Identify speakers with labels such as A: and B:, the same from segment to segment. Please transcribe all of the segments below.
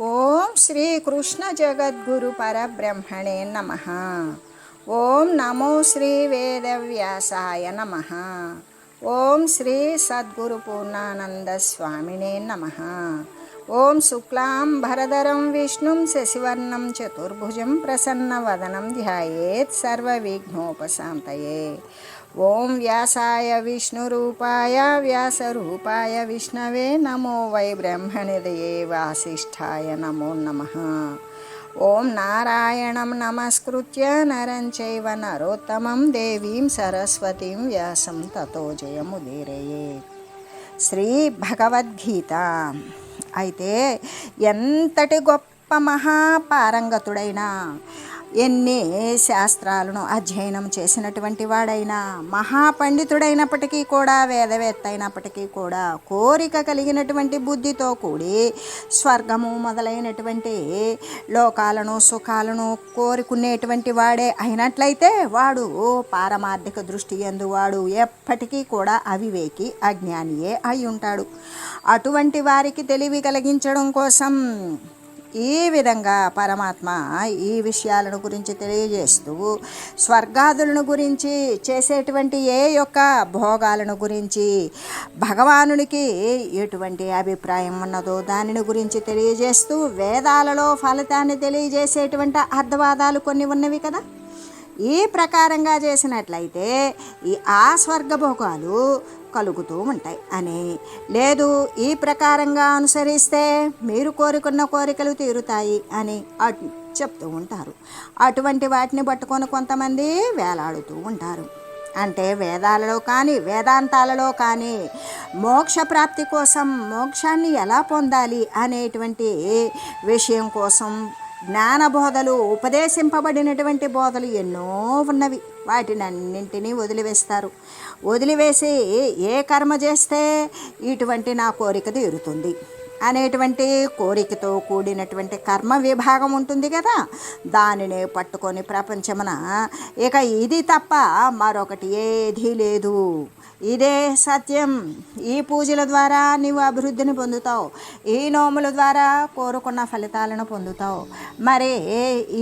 A: ఓం శ్రీ కృష్ణ జగద్గురు పరబ్రహ్మణే నమ ఓం నమో శ్రీ వేదవ్యాసాయ నమ ఓం శ్రీ సద్గురు పూర్ణానంద స్వామినే నమ ఓం శుక్లాం భరధరం విష్ణుం శశివర్ణం చతుర్భుజం ప్రసన్నవదనం ధ్యాయేత్ సర్వవిఘ్నోపశాంతయే ఓం వ్యాసాయ విష్ణురూపాయ వ్యాసరూపాయ విష్ణవే నమో వై బ్రహ్మనిదయే వాసిష్ఠాయ నమో నమ. ఓం నారాయణం నమస్కృత్య నరం చైవ నరోత్తమం దేవీం సరస్వతీం వ్యాసం తతో జయముదీరయే. శ్రీ భగవద్గీత. అయితే ఎంతటి గొప్ప మహాపారంగతుడైనా ఎన్ని శాస్త్రాలను అధ్యయనం చేసినటువంటి వాడైనా మహాపండితుడైనప్పటికీ కూడా వేదవేత్త అయినప్పటికీ కూడా కోరిక కలిగినటువంటి బుద్ధితో కూడి స్వర్గము మొదలైనటువంటి లోకాలను సుఖాలను కోరుకునేటువంటి వాడే అయినట్లయితే వాడు పారమార్థిక దృష్టి ఎందువాడు ఎప్పటికీ కూడా అవివేకి అజ్ఞానియే అయి ఉంటాడు. అటువంటి వారికి తెలివి కలిగించడం కోసం ఈ విధంగా పరమాత్మ ఈ విషయాలను గురించి తెలియజేస్తూ స్వర్గాదులను గురించి చేసేటువంటి ఏ యొక్క భోగాలను గురించి భగవానునికి ఎటువంటి అభిప్రాయం ఉన్నదో దానిని గురించి తెలియజేస్తూ వేదాలలో ఫలితాన్ని తెలియజేసేటువంటి అర్థవాదాలు కొన్ని ఉన్నవి కదా. ఈ ప్రకారంగా చేసినట్లయితే ఈ ఆ స్వర్గభోగాలు కలుగుతూ ఉంటాయి అని లేదు ఈ ప్రకారంగా అనుసరిస్తే మీరు కోరుకున్న కోరికలు తీరుతాయి అని అటు చెప్తూ ఉంటారు. అటువంటి వాటిని పట్టుకొని కొంతమంది వేలాడుతూ ఉంటారు. అంటే వేదాలలో కానీ వేదాంతాలలో కానీ మోక్ష ప్రాప్తి కోసం మోక్షాన్ని ఎలా పొందాలి అనేటువంటి విషయం కోసం జ్ఞాన బోధలు ఉపదేశింపబడినటువంటి బోధలు ఎన్నో ఉన్నవి. వాటిని అన్నింటినీ వదిలివేస్తారు. వదిలివేసి ఏ కర్మ చేస్తే ఇటువంటి నా కోరిక తీరుతుంది. అనేటువంటి కోరికతో కూడినటువంటి కర్మ విభాగం ఉంటుంది కదా. దానిని పట్టుకొని ప్రపంచమున. ఇక ఇది తప్ప మరొకటి ఏదీ లేదు. ఇదే సత్యం. ఈ పూజల ద్వారా నీవు అభివృద్ధిని పొందుతావు. ఈ నోముల ద్వారా కోరుకున్న ఫలితాలను పొందుతావు. మరి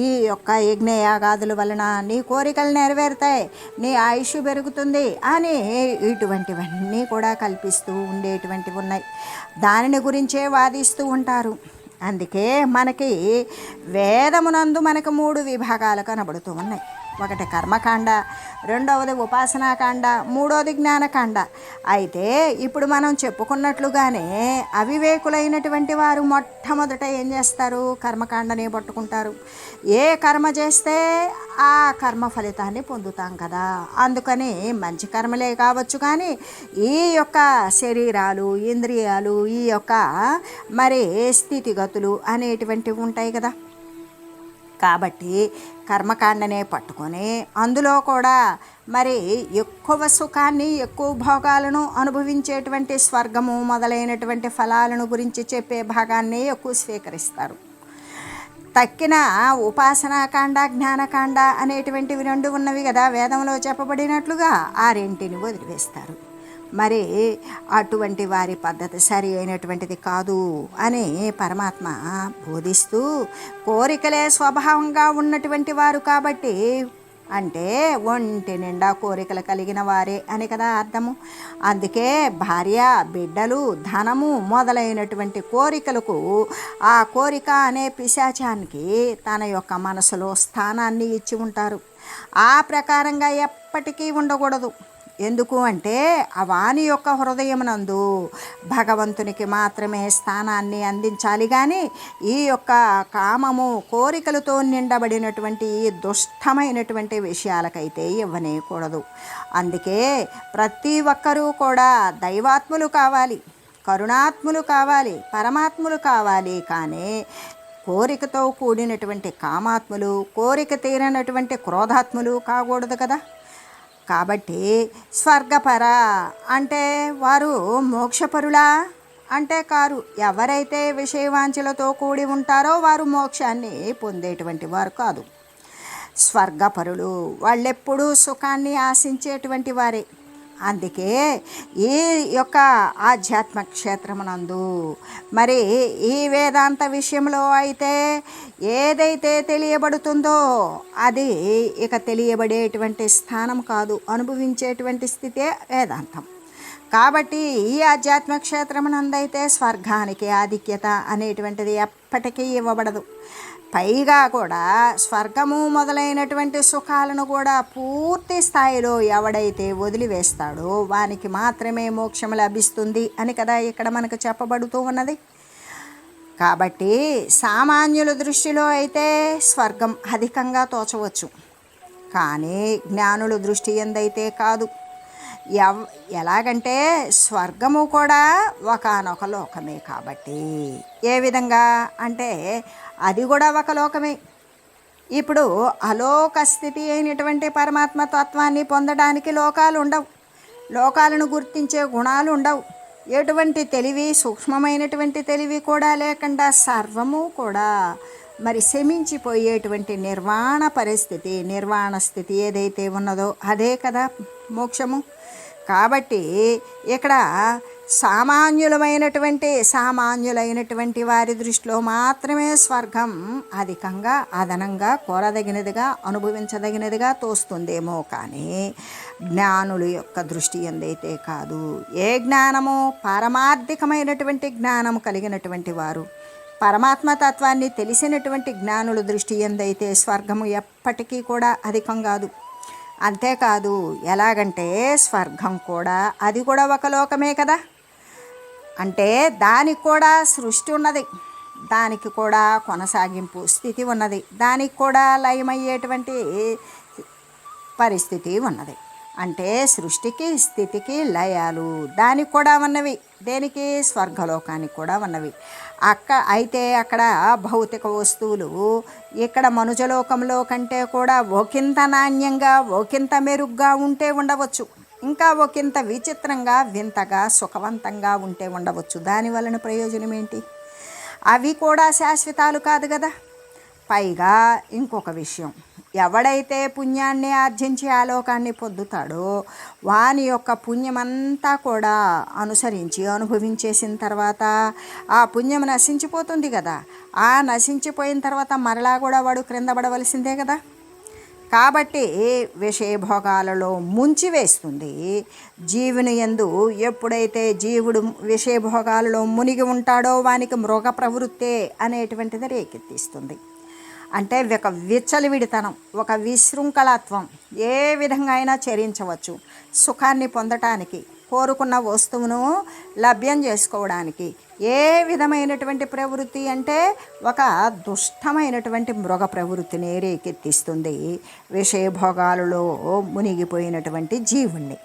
A: ఈ యొక్క యజ్ఞయాగాదుల వలన నీ కోరికలు నెరవేరుతాయి. నీ ఆయుష్ పెరుగుతుంది అని ఇటువంటివన్నీ కూడా కల్పిస్తూ ఉండేటువంటివి ఉన్నాయి. దానిని గురించే వాదిస్తూ ఉంటారు. అందుకే మనకి వేదమునందు మనకు మూడు విభాగాలు కనబడుతూ ఉన్నాయి. ఒకటి కర్మకాండ రెండవది ఉపాసనాకాండ మూడవది జ్ఞానకాండ. అయితే ఇప్పుడు మనం చెప్పుకున్నట్లుగానే అవివేకులైనటువంటి వారు మొట్టమొదట ఏం చేస్తారు? కర్మకాండని పట్టుకుంటారు. ఏ కర్మ చేస్తే ఆ కర్మ ఫలితాన్ని పొందుతాం కదా. అందుకని మంచి కర్మలే కావచ్చు కానీ ఈ యొక్క శరీరాలు ఇంద్రియాలు ఈ యొక్క మరి స్థితిగతులు అనేటువంటివి ఉంటాయి కదా. కాబట్టి కర్మకాండనే పట్టుకొని అందులో కూడా మరి ఎక్కువ సుఖాన్ని ఎక్కువ భోగాలను అనుభవించేటువంటి స్వర్గము మొదలైనటువంటి ఫలాలను గురించి చెప్పే భాగాన్ని ఎక్కువ స్వీకరిస్తారు. తక్కిన ఉపాసనాకాండ జ్ఞానకాండ అనేటువంటివి రెండు ఉన్నవి కదా వేదంలో చెప్పబడినట్లుగా ఆ రెంటిని వదిలివేస్తారు. మరి అటువంటి వారి పద్ధతి సరి అయినటువంటిది కాదు అని పరమాత్మ బోధిస్తూ కోరికలే స్వభావంగా ఉన్నటువంటి వారు కాబట్టి అంటే ఒంటి నిండా కోరికలు కలిగిన వారే అని కదా అర్థము. అందుకే భార్య బిడ్డలు ధనము మొదలైనటువంటి కోరికలకు ఆ కోరిక అనే పిశాచానికి తన యొక్క మనసులో స్థానాన్ని ఇచ్చి ఉంటారు. ఆ ప్రకారంగా ఎప్పటికీ ఉండకూడదు. ఎందుకు అంటే వాని యొక్క హృదయమునందు భగవంతునికి మాత్రమే స్థానాన్ని అందించాలి. కానీ ఈ యొక్క కామము కోరికలతో నిండబడినటువంటి ఈ దుష్టమైనటువంటి విషయాలకైతే ఇవ్వనేయకూడదు అందుకే ప్రతి ఒక్కరూ కూడా దైవాత్ములు కావాలి కరుణాత్ములు కావాలి పరమాత్ములు కావాలి. కానీ కోరికతో కూడినటువంటి కామాత్ములు కోరిక తీరనటువంటి క్రోధాత్ములు కాకూడదు కదా. కాబట్టి స్వర్గపర. అంటే వారు మోక్షపరులా? అంటే కారు ఎవరైతే విషయవాంఛలతో కూడి ఉంటారో వారు మోక్షాన్ని పొందేటువంటి వారు కాదు. స్వర్గపరులు వాళ్ళెప్పుడూ సుఖాన్ని ఆశించేటువంటి వారే. అందుకే ఈ యొక్క ఆధ్యాత్మ క్షేత్రమునందు మరి ఈ వేదాంత విషయంలో అయితే ఏదైతే తెలియబడుతుందో అది ఇక తెలియబడేటువంటి స్థానం కాదు అనుభవించేటువంటి స్థితే వేదాంతం. కాబట్టి ఈ ఆధ్యాత్మ క్షేత్రమునందైతే స్వర్గానికి ఆధిక్యత అనేటువంటిది ఎప్పటికీ ఇవ్వబడదు. పైగా కూడా స్వర్గము మొదలైనటువంటి సుఖాలను కూడా పూర్తి స్థాయిలో ఎవడైతే వదిలివేస్తాడో వానికి మాత్రమే మోక్షం లభిస్తుంది అని కదా ఇక్కడ మనకు చెప్పబడుతూ ఉన్నది. కాబట్టి సామాన్యుల దృష్టిలో అయితే స్వర్గం అధికంగా తోచవచ్చు. కానీ జ్ఞానుల దృష్టి ఎందైతే కాదు. ఎవ ఎలాగంటే స్వర్గము కూడా ఒకనొక లోకమే కాబట్టి ఏ విధంగా అంటే అది కూడా ఒక లోకమే. ఇప్పుడు అలోక స్థితి అయినటువంటి పరమాత్మ తత్వాన్ని పొందడానికి లోకాలు ఉండవు. లోకాలను గుర్తించే గుణాలు ఉండవు. ఎటువంటి తెలివి సూక్ష్మమైనటువంటి తెలివి కూడా లేకుండా సర్వము కూడా మరి శమించిపోయేటువంటి నిర్వాణ పరిస్థితి నిర్వాణ స్థితి ఏదైతే ఉన్నదో అదే కదా మోక్షము. కాబట్టి ఇక్కడ సామాన్యులమైనటువంటి సామాన్యులైనటువంటి వారి దృష్టిలో మాత్రమే స్వర్గం అధికంగా అదనంగా కోరదగినదిగా అనుభవించదగినదిగా తోస్తుందేమో కానీ జ్ఞానుల యొక్క దృష్టి ఎందైతే కాదు ఏ జ్ఞానము పారమార్థికమైనటువంటి జ్ఞానము కలిగినటువంటి వారు పరమాత్మ తత్వాన్ని తెలిసినటువంటి జ్ఞానుల దృష్టి ఎందైతే స్వర్గము ఎప్పటికీ కూడా అధికం కాదు. అంతేకాదు ఎలాగంటే స్వర్గం కూడా అది కూడా ఒక లోకమే కదా. అంటే దానికి కూడా సృష్టి ఉన్నది. దానికి కూడా కొనసాగింపు స్థితి ఉన్నది. దానికి కూడా లయమయ్యేటువంటి పరిస్థితి ఉన్నది. అంటే సృష్టికి స్థితికి లయాలు దానికి కూడా ఉన్నవి. దేనికి? స్వర్గలోకానికి కూడా ఉన్నవి. అక్క అయితే అక్కడ భౌతిక వస్తువులు ఇక్కడ మనుజలోకంలో కంటే కూడా ఒకంత నాణ్యంగా ఒకంత మెరుగ్గా ఉంటే ఉండవచ్చు. ఇంకా ఒకంత విచిత్రంగా వింతగా సుఖవంతంగా ఉంటే ఉండవచ్చు. దాని వలన ప్రయోజనం ఏంటి? అవి కూడా శాశ్వతాలు కాదు కదా? పైగా ఇంకొక విషయం. ఎవడైతే పుణ్యాన్ని ఆర్జించి ఆలోకాన్ని పొందుతాడో వాని యొక్క పుణ్యమంతా కూడా అనుసరించి అనుభవించేసిన తర్వాత ఆ పుణ్యం నశించిపోతుంది కదా? ఆ నశించిపోయిన తర్వాత మరలా కూడా వాడు క్రింద పడవలసిందే కదా? కాబట్టి విషయభోగాలలో ముంచివేస్తుంది. జీవుని ఎందు ఎప్పుడైతే జీవుడు విషయభోగాలలో మునిగి ఉంటాడో వానికి మృగ ప్రవృత్తే అనేటువంటిది రేకెత్తిస్తుంది. అంటే ఒక విచ్చలవిడితనం ఒక విశృంఖలత్వం ఏ విధంగా అయినా చరించవచ్చు. సుఖాన్ని పొందటానికి కోరుకున్న వస్తువును లభ్యం చేసుకోవడానికి. ఏ విధమైనటువంటి ప్రవృత్తి అంటే ఒక దుష్టమైనటువంటి మృగ ప్రవృత్తిని రేకెత్తిస్తుంది. విషయభోగాలలో మునిగిపోయినటువంటి జీవుణ్ణి.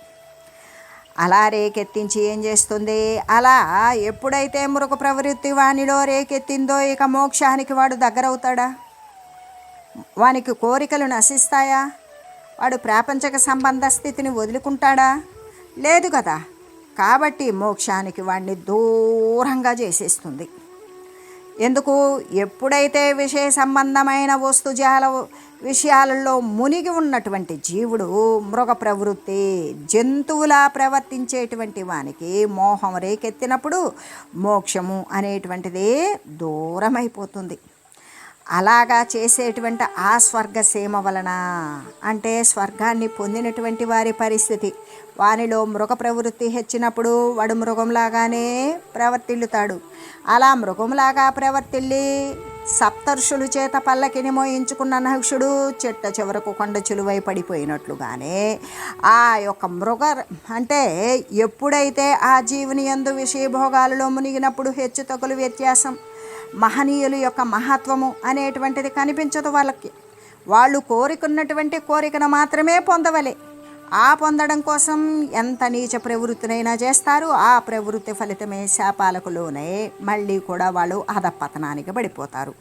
A: అలా రేకెత్తించి ఏం చేస్తుంది? అలా ఎప్పుడైతే మృగ ప్రవృత్తి వానిలో రేకెత్తిందో ఇక మోక్షానికి వాడు దగ్గరవుతాడా? వానికి కోరికలు నశిస్తాయా? వాడు ప్రాపంచక సంబంధ స్థితిని వదులుకుంటాడా? లేదు కదా. కాబట్టి మోక్షానికి వాడిని దూరంగా చేసేస్తుంది. ఎందుకు? ఎప్పుడైతే విషయ సంబంధమైన వస్తుజాల విషయాలలో మునిగి ఉన్నటువంటి జీవుడు మృగ ప్రవృత్తి జంతువులా ప్రవర్తించేటువంటి వానికి మోహం రేకెత్తినప్పుడు మోక్షము అనేటువంటిది దూరమైపోతుంది. అలాగా చేసేటువంటి ఆ స్వర్గసీమ వలన అంటే స్వర్గాన్ని పొందినటువంటి వారి పరిస్థితి వానిలో మృగ ప్రవృత్తి హెచ్చినప్పుడు వాడు మృగంలాగానే ప్రవర్తిల్లుతాడు. అలా మృగంలాగా ప్రవర్తిల్లి సప్తర్షులు చేత పల్లకిని మోయించుకున్న నహుషుడు చెట్ట చివరకు కొండ చులువై పడిపోయినట్లుగానే ఆ యొక్క మృగ అంటే ఎప్పుడైతే ఆ జీవుని ఎందు విషయభోగాలలో మునిగినప్పుడు హెచ్చు తగులు వ్యత్యాసం మహనీయుల యొక్క మహత్వము అనేటువంటిది కనిపించదు వాళ్ళకి. వాళ్ళు కోరికున్నటువంటి కోరికను మాత్రమే పొందవలే. ఆ పొందడం కోసం ఎంత నీచ ప్రవృత్తినైనా చేస్తారు. ఆ ప్రవృత్తి ఫలితమే శాపాలకు లోనే మళ్ళీ కూడా వాళ్ళు అధపతనానికి పడిపోతారు.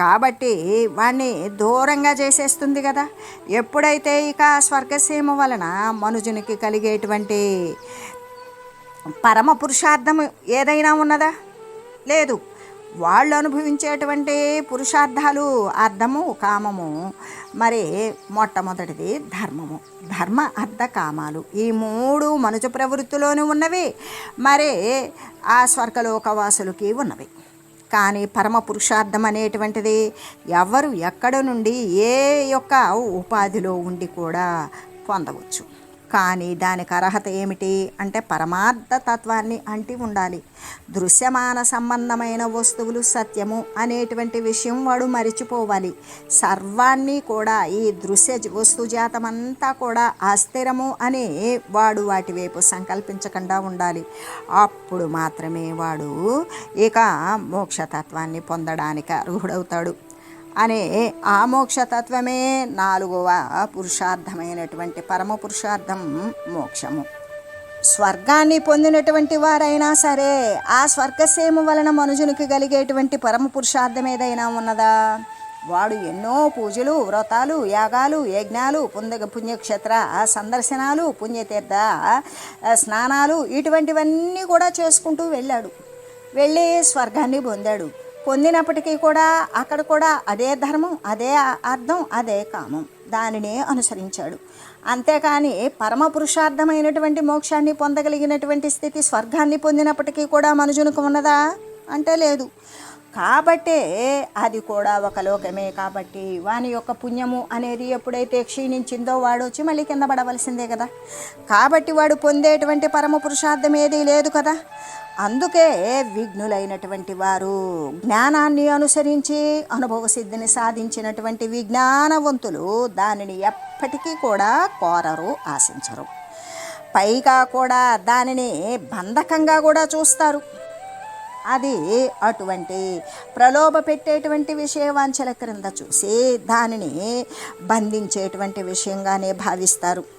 A: కాబట్టి వాణ్ణి దూరంగా చేసేస్తుంది కదా. ఎప్పుడైతే ఇక స్వర్గసీమ వలన మనుజునికి కలిగేటువంటి పరమ పురుషార్థం ఏదైనా ఉన్నదా? లేదు. వాళ్ళు అనుభవించేటువంటి పురుషార్థాలు అర్థము కామము మరి మొట్టమొదటిది ధర్మము. ధర్మ అర్థ కామాలు. ఈ మూడు మనుజు ప్రవృత్తిలోనే ఉన్నవి. మరి ఆ స్వర్గలోకవాసులకి ఉన్నవి. కానీ పరమ పురుషార్థం అనేటువంటిది ఎవరు ఎక్కడ నుండి ఏ యొక్క ఉపాధిలో ఉండి కూడా పొందవచ్చు. కానీ దానికి అర్హత ఏమిటి అంటే పరమార్థ తత్వాన్ని అంటి ఉండాలి. దృశ్యమాన సంబంధమైన వస్తువులు సత్యము అనేటువంటి విషయం వాడు మరిచిపోవాలి. సర్వాన్ని కూడా ఈ దృశ్య వస్తుజాతమంతా కూడా అస్థిరము అని వాడు వాటి వైపు సంకల్పించకుండా ఉండాలి. అప్పుడు మాత్రమే వాడు ఇక మోక్షతత్వాన్ని పొందడానికి అర్హుడవుతాడు. అనే ఆ మోక్షతత్వమే నాలుగవ పురుషార్థమైనటువంటి పరమ పురుషార్థం మోక్షము. స్వర్గాన్ని పొందినటువంటి వారైనా సరే ఆ స్వర్గసేమ వలన మనుజునికి కలిగేటువంటి పరమ పురుషార్థం ఏదైనా ఉన్నదా? వాడు ఎన్నో పూజలు వ్రతాలు యాగాలు యజ్ఞాలు పుణ్య పుణ్యక్షేత్ర సందర్శనాలు పుణ్యతీర్థ స్నానాలు ఇటువంటివన్నీ కూడా చేసుకుంటూ వెళ్ళాడు. వెళ్ళి స్వర్గాన్ని పొందాడు. పొందినప్పటికీ కూడా అక్కడ కూడా అదే ధర్మం అదే అర్థం అదే కామం దానినే అనుసరించాడు. అంతేకాని పరమ పురుషార్థమైనటువంటి మోక్షాన్ని పొందగలిగినటువంటి స్థితి స్వర్గాన్ని పొందినప్పటికీ కూడా మనుజునికి ఉన్నదా? అంటే లేదు. కాబట్టే అది కూడా ఒక లోకమే కాబట్టి వాని యొక్క పుణ్యము అనేది ఎప్పుడైతే క్షీణించిందో వాడు వచ్చి మళ్ళీ కింద పడవలసిందే కదా. కాబట్టి వాడు పొందేటువంటి పరమ పురుషార్థం ఏదీ లేదు కదా. అందుకే విఘ్నులైనటువంటి వారు జ్ఞానాన్ని అనుసరించి అనుభవ సిద్ధిని సాధించినటువంటి విజ్ఞానవంతులు దానిని ఎప్పటికీ కూడా కోరరు ఆశించరు. పైగా కూడా దానిని బంధకంగా కూడా చూస్తారు. అది అటువంటి ప్రలోభ పెట్టేటువంటి విషయవాంఛల క్రింద చూసి దానిని బంధించేటువంటి విషయంగానే భావిస్తారు.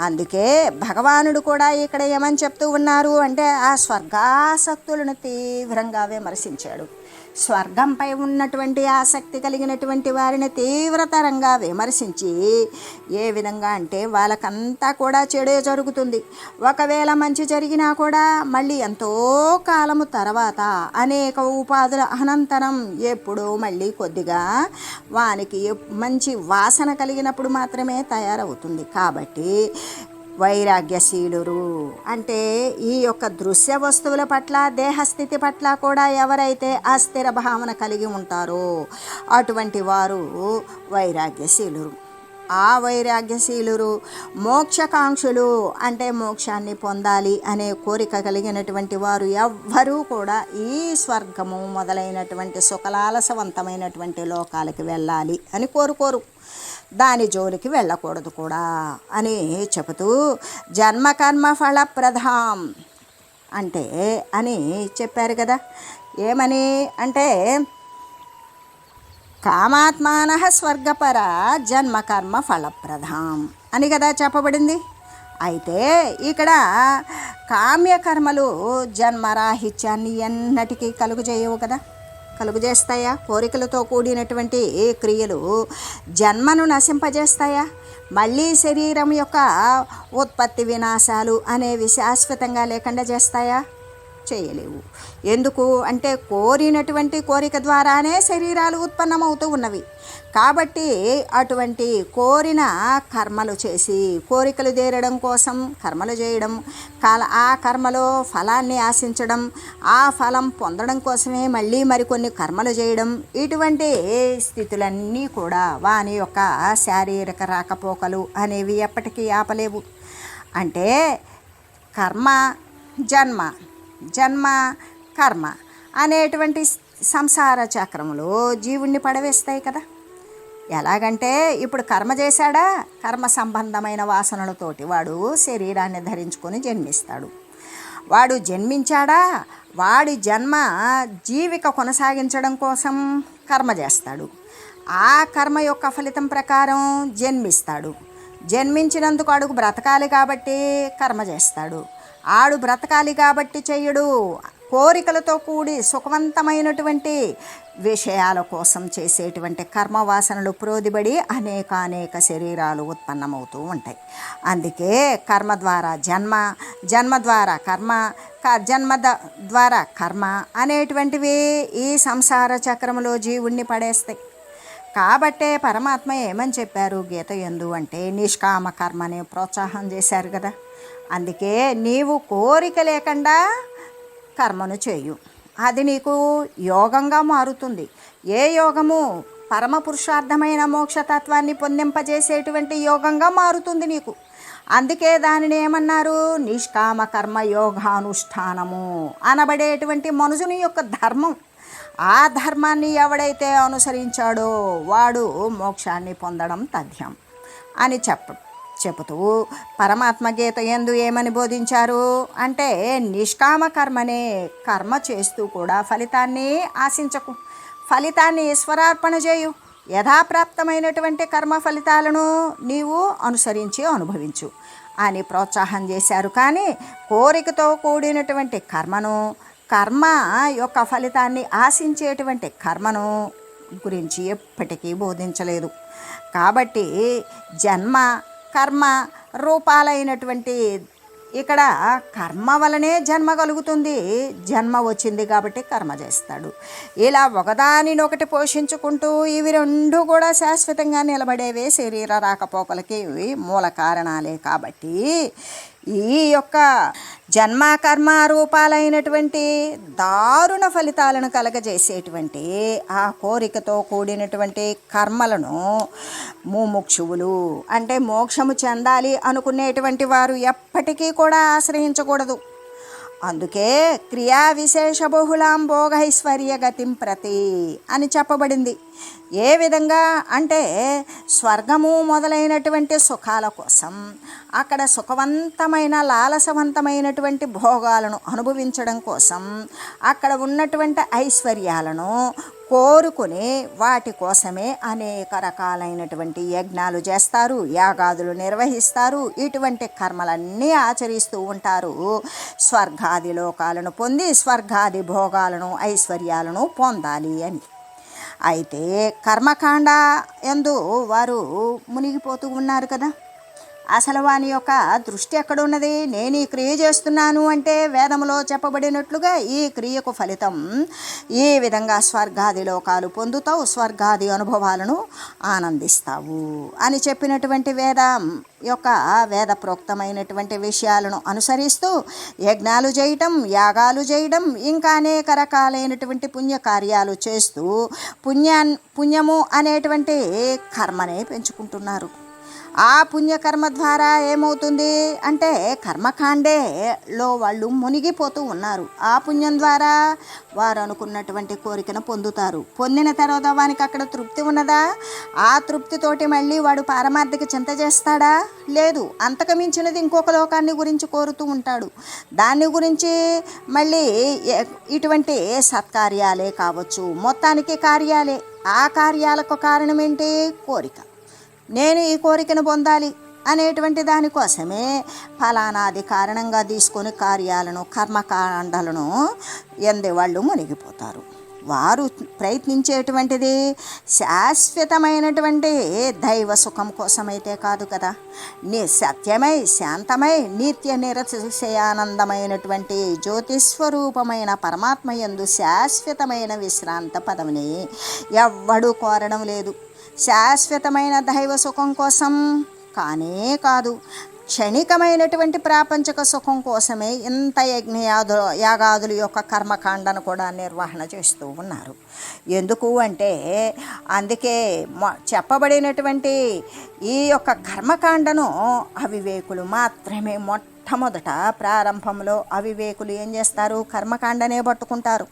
A: అందుకే భగవానుడు కూడా ఇక్కడ ఏమని చెప్తూ ఉన్నారు అంటే ఆ స్వర్గాసక్తులను తీవ్రంగా విమర్శించాడు. స్వర్గంపై ఉన్నటువంటి ఆసక్తి కలిగినటువంటి వారిని తీవ్రతరంగా విమర్శించి ఏ విధంగా అంటే వాళ్ళకంతా కూడా చెడే జరుగుతుంది. ఒకవేళ మంచి జరిగినా కూడా మళ్ళీ ఎంతో కాలము తర్వాత అనేక ఉపాధుల అనంతరం ఎప్పుడో మళ్ళీ కొద్దిగా వానికి మంచి వాసన కలిగినప్పుడు మాత్రమే తయారవుతుంది. కాబట్టి వైరాగ్యశీలురు. అంటే ఈ యొక్క దృశ్య వస్తువుల పట్ల దేహస్థితి పట్ల కూడా ఎవరైతే అస్థిర భావన కలిగి ఉంటారో అటువంటి వారు వైరాగ్యశీలురు. ఆ వైరాగ్యశీలురు మోక్షకాంక్షులు. అంటే మోక్షాన్ని పొందాలి అనే కోరిక కలిగినటువంటి వారు ఎవ్వరూ కూడా ఈ స్వర్గము మొదలైనటువంటి సుఖలాలసవంతమైనటువంటి లోకాలకి వెళ్ళాలి అని కోరుకోరు. దాని జోలికి వెళ్ళకూడదు కూడా అని చెబుతూ జన్మకర్మ ఫలప్రదం అంటే అని చెప్పారు కదా. ఏమని అంటే కామాత్మాన స్వర్గపర జన్మకర్మ ఫలప్రధాం అని కదా చెప్పబడింది. అయితే ఇక్కడ కామ్యకర్మలు జన్మరాహిత్యాన్ని ఎన్నటికీ కలుగు చేయవు కదా. కలుగజేస్తాయా? కోరికలతో కూడినటువంటి ఏ క్రియలు జన్మను నశింపజేస్తాయా? మళ్ళీ శరీరం యొక్క ఉత్పత్తి వినాశాలు అనేవి శాశ్వతంగా లేకుండా చేస్తాయా? చేయలేవు. ఎందుకు? అంటే కోరినటువంటి కోరిక ద్వారానే శరీరాలు ఉత్పన్నమవుతూ ఉన్నవి. కాబట్టి అటువంటి కోరిన కర్మలు చేసి కోరికలు తీరడం కోసం కర్మలు చేయడం కాల ఆ కర్మలో ఫలాన్ని ఆశించడం ఆ ఫలం పొందడం కోసమే మళ్ళీ మరికొన్ని కర్మలు చేయడం ఇటువంటి స్థితులన్నీ కూడా వాని యొక్క శారీరక రాకపోకలు అనేవి ఎప్పటికీ ఆపలేవు. అంటే కర్మ జన్మ. జన్మ కర్మ అనేటువంటి సంసార చక్రములు జీవుణ్ణి పడవేస్తాయి కదా. ఎలాగంటే ఇప్పుడు కర్మ చేశాడా కర్మ సంబంధమైన వాసనలతోటి వాడు శరీరాన్ని ధరించుకొని జన్మిస్తాడు. వాడు జన్మించాడా వాడి జన్మ జీవిక కొనసాగించడం కోసం కర్మ చేస్తాడు. ఆ కర్మ యొక్క ఫలితం ప్రకారం జన్మిస్తాడు. జన్మించినందుకు అడుగు బ్రతకాలి కాబట్టి కర్మ చేస్తాడు. ఆడు బ్రతకాలి కాబట్టి చెయ్యడు కోరికలతో కూడి సుఖవంతమైనటువంటి విషయాల కోసం చేసేటువంటి కర్మవాసనలు ప్రోదిబడి అనేక అనేక శరీరాలు ఉత్పన్నమవుతూ ఉంటాయి. అందుకే కర్మ ద్వారా జన్మ జన్మ ద్వారా కర్మ క- జన్మ ద- ద్వారా కర్మ అనేటువంటివి ఈ సంసార చక్రంలో జీవుణ్ణి పడేస్తాయి. కాబట్టే పరమాత్మ ఏమని చెప్పారు గీత ఎందు అంటే నిష్కామ కర్మని ప్రోత్సాహం చేశారు కదా. అందుకే నీవు కోరిక లేకుండా కర్మను చేయు. అది నీకు యోగంగా మారుతుంది. ఏ యోగము పరమ పురుషార్థమైన మోక్షతత్వాన్ని పొందింపజేసేటువంటి యోగంగా మారుతుంది నీకు. అందుకే దానిని ఏమన్నారు? నిష్కామ కర్మ యోగానుష్ఠానము అనబడేటువంటి మనుషుని యొక్క ధర్మం. ఆ ధర్మాన్ని ఎవడైతే అనుసరించాడో వాడు మోక్షాన్ని పొందడం తథ్యం అని చెప్ప చెబుతూ పరమాత్మ గీత ఎందు ఏమని బోధించారు? అంటే నిష్కామ కర్మనే కర్మ చేస్తూ కూడా ఫలితాన్ని ఆశించకు ఫలితాన్ని ఈశ్వరార్పణ చేయు. యథాప్రాప్తమైనటువంటి కర్మ ఫలితాలను నీవు అనుసరించి అనుభవించు. అని ప్రోత్సాహం చేశారు. కానీ కోరికతో కూడినటువంటి కర్మను కర్మ యొక్క ఫలితాన్ని ఆశించేటువంటి కర్మను గురించి ఎప్పటికీ బోధించలేదు. కాబట్టి జన్మ కర్మ రూపాలైనటువంటి ఇక్కడ కర్మ వలనే జన్మ కలుగుతుంది. జన్మ వచ్చింది కాబట్టి కర్మ చేస్తాడు. ఇలా ఒకదానినొకటి పోషించుకుంటూ ఇవి రెండు కూడా శాశ్వతంగా నిలబడేవే శరీర రాకపోకలకి మూల కారణాలే కాబట్టి ఈ యొక్క జన్మ కర్మ రూపాలైనటువంటి దారుణ ఫలితాలను కలగజేసేటువంటి ఆ కోరికతో కూడినటువంటి కర్మలను ముముక్షువులు అంటే మోక్షము చెందాలి అనుకునేటువంటి వారు ఎప్పటికీ కూడా ఆశ్రయించకూడదు. అందుకే క్రియా విశేష బహుళాం భోగైశ్వర్య గతిం ప్రతి అని చెప్పబడింది. ఏ విధంగా? అంటే స్వర్గము మొదలైనటువంటి సుఖాల కోసం అక్కడ సుఖవంతమైన లాలసవంతమైనటువంటి భోగాలను అనుభవించడం కోసం అక్కడ ఉన్నటువంటి ఐశ్వర్యాలను కోరుకుని వాటి కోసమే అనేక రకాలైనటువంటి యజ్ఞాలు చేస్తారు యాగాదులు నిర్వహిస్తారు ఇటువంటి కర్మలన్నీ ఆచరిస్తూ ఉంటారు. స్వర్గాది లోకాలను పొంది స్వర్గాది భోగాలను ఐశ్వర్యాలను పొందాలి అని. అయితే కర్మకాండ ఎందు వారు మునిగిపోతూ ఉన్నారు కదా. అసలు వాని యొక్క దృష్టి ఎక్కడున్నది? నేను ఈ క్రియ చేస్తున్నాను అంటే వేదములో చెప్పబడినట్లుగా ఈ క్రియకు ఫలితం ఈ విధంగా స్వర్గాది లోకాలు పొందుతావు స్వర్గాది అనుభవాలను ఆనందిస్తావు అని చెప్పినటువంటి వేదం యొక్క వేద ప్రోక్తమైనటువంటి విషయాలను అనుసరిస్తూ యజ్ఞాలు చేయటం యాగాలు చేయడం ఇంకా అనేక రకాలైనటువంటి పుణ్యకార్యాలు చేస్తూ పుణ్యా పుణ్యము అనేటువంటి కర్మనే పెంచుకుంటున్నారు. ఆ పుణ్యకర్మ ద్వారా ఏమవుతుంది అంటే కర్మకాండేలో వాళ్ళు మునిగిపోతూ ఉన్నారు. ఆ పుణ్యం ద్వారా వారు అనుకున్నటువంటి కోరికను పొందుతారు. పొందిన తర్వాత వానికి అక్కడ తృప్తి ఉన్నదా? ఆ తృప్తితోటి మళ్ళీ వాడు పారమార్థిక చింత చేస్తాడా? లేదు. అంతకమించినది ఇంకొక లోకాన్ని గురించి కోరుతూ ఉంటాడు. దాని గురించి మళ్ళీ ఇటువంటి సత్కార్యాలే కావచ్చు. మొత్తానికి కార్యాలే. ఆ కార్యాలకు కారణం ఏంటి? కోరిక. నేను ఈ కోరికను పొందాలి అనేటువంటి దానికోసమే ఫలానాది కారణంగా తీసుకొని కార్యాలను కర్మకాండలను ఎందే వాళ్ళు మునిగిపోతారు. వారు ప్రయత్నించేటువంటిది శాశ్వతమైనటువంటి దైవ సుఖం కోసమైతే కాదు కదా. ని సత్యమై శాంతమై నిత్య నిరతిశయానందమైనటువంటి జ్యోతిస్వరూపమైన పరమాత్మ యందు శాశ్వతమైన విశ్రాంత పదవిని ఎవ్వడూ కోరడం లేదు. శాశ్వతమైన దైవ సుఖం కోసం. కానే కాదు క్షణికమైనటువంటి ప్రాపంచక సుఖం కోసమే ఇంత యజ్ఞయాదు యాగాదుల యొక్క కర్మకాండను కూడా నిర్వహణ చేస్తూ ఉన్నారు. ఎందుకు అంటే అందుకే చెప్పబడినటువంటి ఈ యొక్క కర్మకాండను అవివేకులు మాత్రమే మొట్ట మొట్టమొదట ప్రారంభంలో అవివేకులు ఏం చేస్తారు? కర్మకాండనే పట్టుకుంటారు.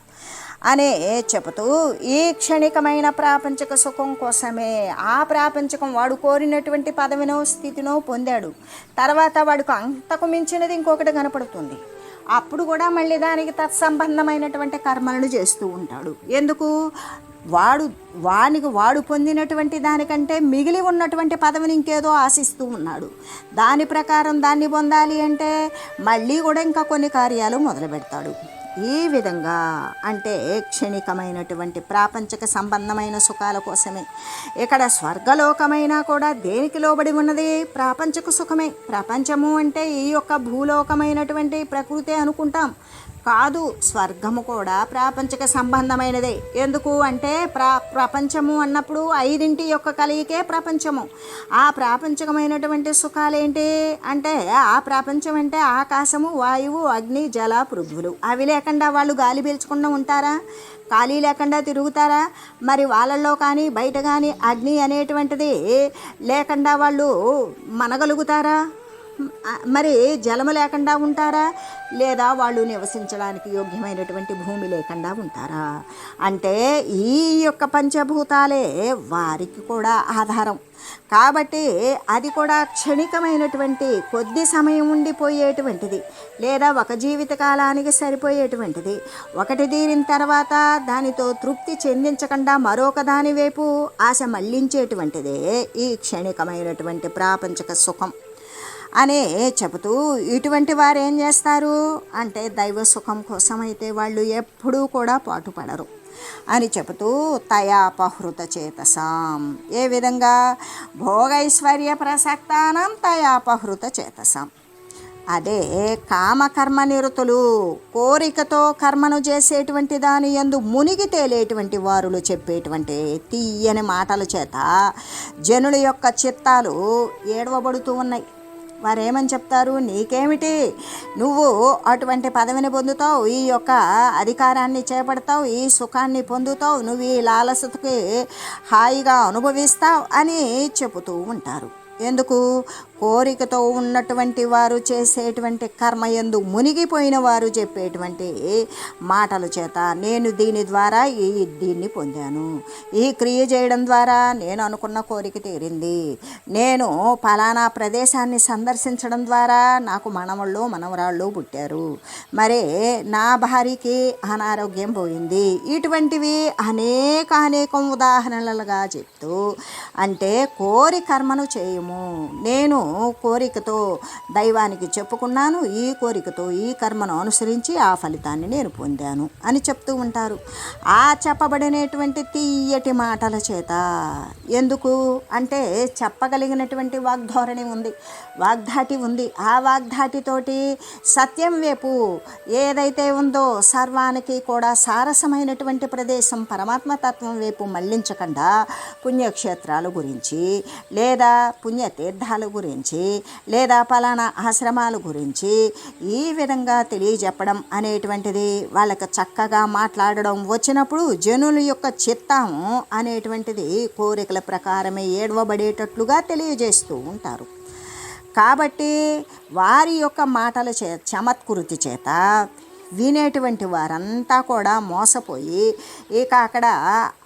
A: అనే చెబుతూ ఈ క్షణికమైన ప్రాపంచిక సుఖం కోసమే ఆ ప్రాపంచకం వాడు కోరినటువంటి పదవినో స్థితినో పొందాడు. తర్వాత వాడికి అంతకు మించినది ఇంకొకటి కనపడుతుంది. అప్పుడు కూడా మళ్ళీ దానికి తత్సంబంధమైనటువంటి కర్మలను చేస్తూ ఉంటాడు. ఎందుకు? వాడు వానికి వాడు పొందినటువంటి దానికంటే మిగిలి ఉన్నటువంటి పదవిని ఇంకేదో ఆశిస్తూ ఉన్నాడు. దాని ప్రకారం దాన్ని పొందాలి అంటే మళ్ళీ కూడా ఇంకా కొన్ని కార్యాలు మొదలు పెడతాడు. ఈ విధంగా అంటే క్షణికమైనటువంటి ప్రాపంచక సంబంధమైన సుఖాల కోసమే. ఇక్కడ స్వర్గలోకమైనా కూడా దేనికి లోబడి ఉన్నది? ప్రాపంచక సుఖమే. ప్రపంచము అంటే ఈ యొక్క భూలోకమైనటువంటి ప్రకృతి అనుకుంటాం. కాదు స్వర్గము కూడా ప్రాపంచక సంబంధమైనదే. ఎందుకు అంటే ప్రా ప్రపంచము అన్నప్పుడు ఐదింటి యొక్క కలిగికే ప్రపంచము. ఆ ప్రాపంచకమైనటువంటి సుఖాలేంటి అంటే ఆ ప్రపంచం అంటే ఆకాశము వాయువు అగ్ని జల పృథ్వులు. అవి లేకుండా వాళ్ళు గాలి పీల్చకుండా ఉంటారా? ఖాళీ లేకుండా తిరుగుతారా? మరి వాళ్ళల్లో కానీ బయట కానీ అగ్ని అనేటువంటిది లేకుండా వాళ్ళు మనగలుగుతారా? మరి జలము లేకుండా ఉంటారా? లేదా వాళ్ళు నివసించడానికి యోగ్యమైనటువంటి భూమి లేకుండా ఉంటారా? అంటే ఈ యొక్క పంచభూతాలే వారికి కూడా ఆధారం. కాబట్టి అది కూడా క్షణికమైనటువంటి కొద్ది సమయం ఉండిపోయేటువంటిది. లేదా ఒక జీవిత కాలానికి సరిపోయేటువంటిది. ఒకటి దీని తర్వాత దానితో తృప్తి చెందించకుండా మరొక దాని వైపు ఆశ మళ్ళించేటువంటిదే ఈ క్షణికమైనటువంటి ప్రాపంచక సుఖం. అనే చెబుతూ ఇటువంటి వారు ఏం చేస్తారు? అంటే దైవ సుఖం కోసం అయితే వాళ్ళు ఎప్పుడూ కూడా పాటుపడరు అని చెబుతూ తయాపహృత చేతసాం. ఏ విధంగా? భోగైశ్వర్య ప్రసక్తానం తయాపహృత చేతసాం. అదే కామకర్మ నిరతులు కోరికతో కర్మను చేసేటువంటి దాని యందు మునిగి తేలేటువంటి వారులు చెప్పేటువంటి తీయని మాటల చేత జనుల యొక్క చిత్తాలు ఏడవబడుతూ ఉన్నాయి. వారేమని చెప్తారు? నీకేమిటి? నువ్వు అటువంటి పదవిని పొందుతావు ఈ యొక్క అధికారాన్ని చేపడతావు ఈ సుఖాన్ని పొందుతావు నువ్వు ఈ లాలసతకి హాయిగా అనుభవిస్తావు అని చెబుతూ ఉంటారు. ఎందుకు? కోరికతో ఉన్నటువంటి వారు చేసేటువంటి కర్మ ఎందు మునిగిపోయిన వారు చెప్పేటువంటి మాటల చేత నేను దీని ద్వారా ఈ దీన్ని పొందాను. ఈ క్రియ చేయడం ద్వారా నేను అనుకున్న కోరిక తీరింది. నేను ఫలానా ప్రదేశాన్ని సందర్శించడం ద్వారా నాకు మనవళ్ళు మనవరాళ్ళు పుట్టారు. మరి నా భార్యకి అనారోగ్యం పోయింది. ఇటువంటివి అనేక అనేకం ఉదాహరణలుగా చెప్తూ అంటే కోరి కర్మను చేయము. నేను కోరికతో దైవానికి చెప్పుకున్నాను. ఈ కోరికతో ఈ కర్మను అనుసరించి ఆ ఫలితాన్ని నేను పొందాను అని చెప్తూ ఉంటారు. ఆ చెప్పబడినటువంటి తీయటి మాటల చేత ఎందుకు అంటే చెప్పగలిగినటువంటి వాగ్ధోరణి ఉంది. వాగ్ధాటి ఉంది. ఆ వాగ్ధాటితోటి సత్యం వైపు ఏదైతే ఉందో సర్వానికి కూడా సారసమైనటువంటి ప్రదేశం పరమాత్మ తత్వం వైపు మళ్ళించకుండా పుణ్యక్షేత్రాల గురించి లేదా పుణ్యతీర్థాల గురించి లేదా పలానా ఆశ్రమాల గురించి ఈ విధంగా తెలియజెప్పడం అనేటువంటిది వాళ్ళకి చక్కగా మాట్లాడడం వచ్చినప్పుడు జనుల యొక్క చిత్తం అనేటువంటిది కోరికల ప్రకారమే ఏడవబడేటట్లుగా తెలియజేస్తూ ఉంటారు. కాబట్టి వారి యొక్క మాటల చే చమత్కృతి చేత వినేటువంటి వారంతా కూడా మోసపోయి ఇక అక్కడ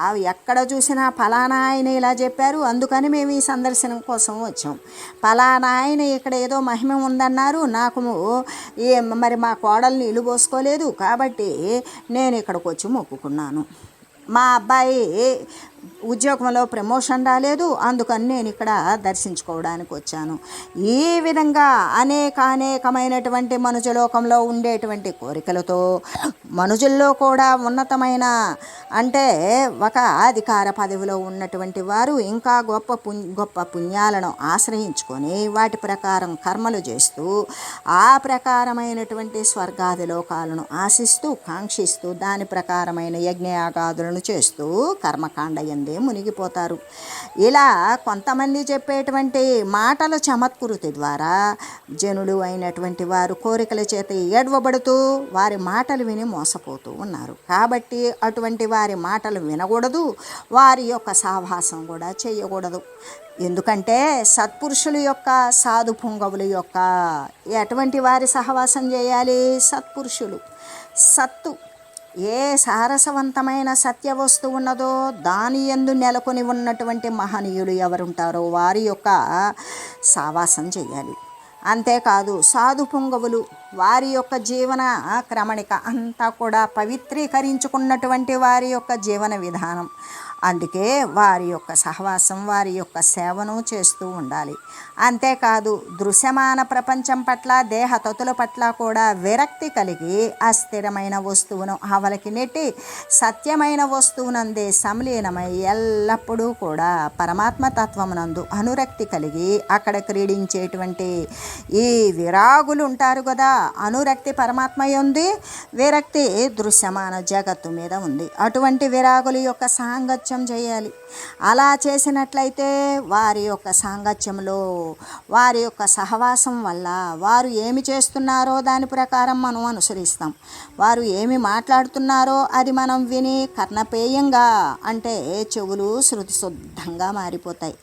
A: అవి ఎక్కడ చూసినా ఫలానా ఆయన ఇలా చెప్పారు అందుకని మేము ఈ సందర్శనం కోసం వచ్చాం. ఫలానా ఆయన ఇక్కడ ఏదో మహిమ ఉందన్నారు నాకు ఏ మరి మా కోడల్ని ఇల్లు పోసుకోలేదు కాబట్టి నేను ఇక్కడికి వచ్చి మొక్కుకున్నాను. మా అబ్బాయి ఉద్యోగంలో ప్రమోషన్ రాలేదు. అందుకని నేను ఇక్కడ దర్శించుకోవడానికి వచ్చాను. ఈ విధంగా అనేక అనేకమైనటువంటి మనుజలోకంలో ఉండేటువంటి కోరికలతో మనుజుల్లో కూడా ఉన్నతమైన అంటే ఒక అధికార పదవిలో ఉన్నటువంటి వారు ఇంకా గొప్ప పుణ్ గొప్ప పుణ్యాలను ఆశ్రయించుకొని వాటి ప్రకారం కర్మలు చేస్తూ ఆ ప్రకారమైనటువంటి స్వర్గాది లోకాలను ఆశిస్తూ కాంక్షిస్తూ దాని ప్రకారమైన యజ్ఞయాగాదులను చేస్తూ కర్మకాండ ఎందే మునిగిపోతారు. ఇలా కొంతమంది చెప్పేటువంటి మాటల చమత్కృతి ద్వారా జనులు అయినటువంటి వారు కోరికల చేత ఏడవబడుతూ వారి మాటలు విని మోసపోతూ ఉన్నారు. కాబట్టి అటువంటి వారి మాటలు వినకూడదు వారి యొక్క సావాసం కూడా చేయకూడదు. ఎందుకంటే సత్పురుషుల యొక్క సాధు పుంగవుల యొక్క ఎటువంటి వారి సహవాసం చేయాలి? సత్పురుషులు. సత్తు. ఏ సారసవంతమైన సత్య వస్తువు ఉన్నదో దాని ఎందు నెలకొని ఉన్నటువంటి మహనీయులు ఎవరుంటారో వారి యొక్క సావాసం చేయాలి. అంతేకాదు సాధు పుంగవులు వారి యొక్క జీవన క్రమణిక అంతా కూడా పవిత్రీకరించుకున్నటువంటి వారి యొక్క జీవన విధానం. అందుకే వారి యొక్క సహవాసం వారి యొక్క సేవను చేస్తూ ఉండాలి. అంతేకాదు దృశ్యమాన ప్రపంచం పట్ల దేహతతుల పట్ల కూడా విరక్తి కలిగి అస్థిరమైన వస్తువును ఆవలకి నెట్టి సత్యమైన వస్తువునందే సంలీనమై ఎల్లప్పుడూ కూడా పరమాత్మ తత్వమునందు అనురక్తి కలిగి అక్కడ క్రీడించేటువంటి ఈ విరాగులు ఉంటారు కదా అనురక్తి పరమాత్మ ఉంది విరక్తి దృశ్యమాన జగత్తు మీద ఉంది. అటువంటి విరాగుల యొక్క సాంగత్యం చేయాలి అలా చేసినట్లయితే వారి యొక్క సాంగత్యంలో వారి యొక్క సహవాసం వల్ల వారు ఏమి చేస్తున్నారో దాని ప్రకారం మనం అనుసరిస్తాం. వారు ఏమి మాట్లాడుతున్నారో అది మనం విని కర్ణపేయంగా అంటే చెవులు శృతి శుద్ధంగా మారిపోతాయి.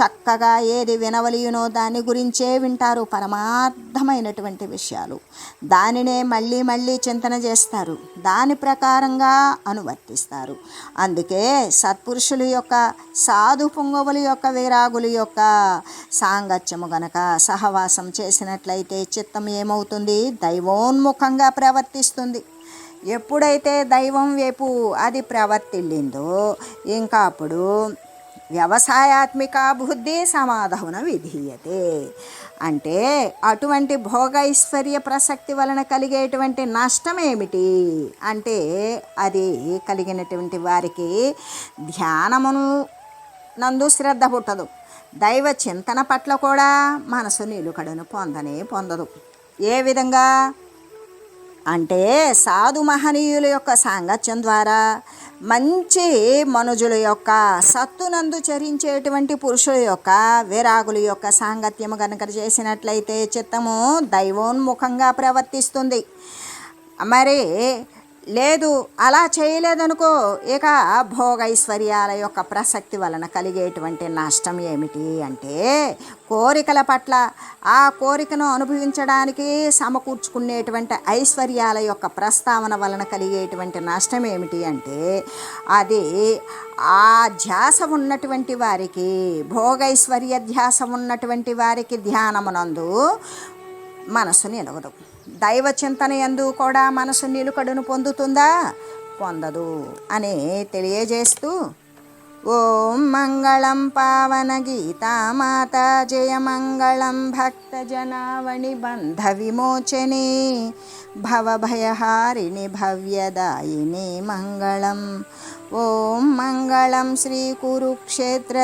A: చక్కగా ఏది వినవలియునో దాని గురించే వింటారు పరమార్థమైనటువంటి విషయాలు. దానినే మళ్ళీ మళ్ళీ చింతన చేస్తారు. దాని ప్రకారంగా అనువర్తిస్తారు. అందుకే సత్పురుషుల యొక్క సాధు పొంగవుల యొక్క విరాగుల యొక్క సాంగత్యము గనక సహవాసం చేసినట్లయితే చిత్తం ఏమవుతుంది? దైవోన్ముఖంగా ప్రవర్తిస్తుంది. ఎప్పుడైతే దైవం వైపు అది ప్రవర్తిల్లిందో ఇంకా అప్పుడు వ్యవసాయాత్మిక బుద్ధి సమాధాన విధీయతే. అంటే అటువంటి భోగైశ్వర్య ప్రసక్తి వలన కలిగేటువంటి నష్టం ఏమిటి అంటే అది కలిగినటువంటి వారికి ధ్యానమును నందు శ్రద్ధ పుట్టదు. దైవ చింతన పట్ల కూడా మనసు నిలుకడను పొందనే పొందదు. ఏ విధంగా? అంటే సాధు మహనీయుల యొక్క సాంగత్యం ద్వారా మంచి మనుజుల యొక్క సత్తునందు చరించేటువంటి పురుషుల యొక్క విరాగుల యొక్క సాంగత్యము కనుక చేసినట్లయితే చిత్తము దైవోన్ముఖంగా ప్రవర్తిస్తుంది. మరి లేదు అలా చేయలేదనుకో ఇక భోగైశ్వర్యాల యొక్క ప్రసక్తి వలన కలిగేటువంటి నష్టం ఏమిటి అంటే కోరికల పట్ల ఆ కోరికను అనుభవించడానికి సమకూర్చుకునేటువంటి ఐశ్వర్యాల యొక్క ప్రస్తావన వలన కలిగేటువంటి నష్టం ఏమిటి అంటే అది ఆ ధ్యాస ఉన్నటువంటి వారికి భోగైశ్వర్య ధ్యాస ఉన్నటువంటి వారికి ధ్యానమునందు మనసు నిలవదు. దైవ చింతన ఎందు కూడా మనసు నిలుకడును పొందుతుందా? పొందదు. అని తెలియజేస్తూ ఓం మంగళం పావన గీతామాత జయ మంగళం భక్త జనావణి బంధ విమోచనే భవభయహారిణి భవ్యదాయిని మంగళం. ఓం మంగళం శ్రీ కురుక్షేత్రరణక్షోణీ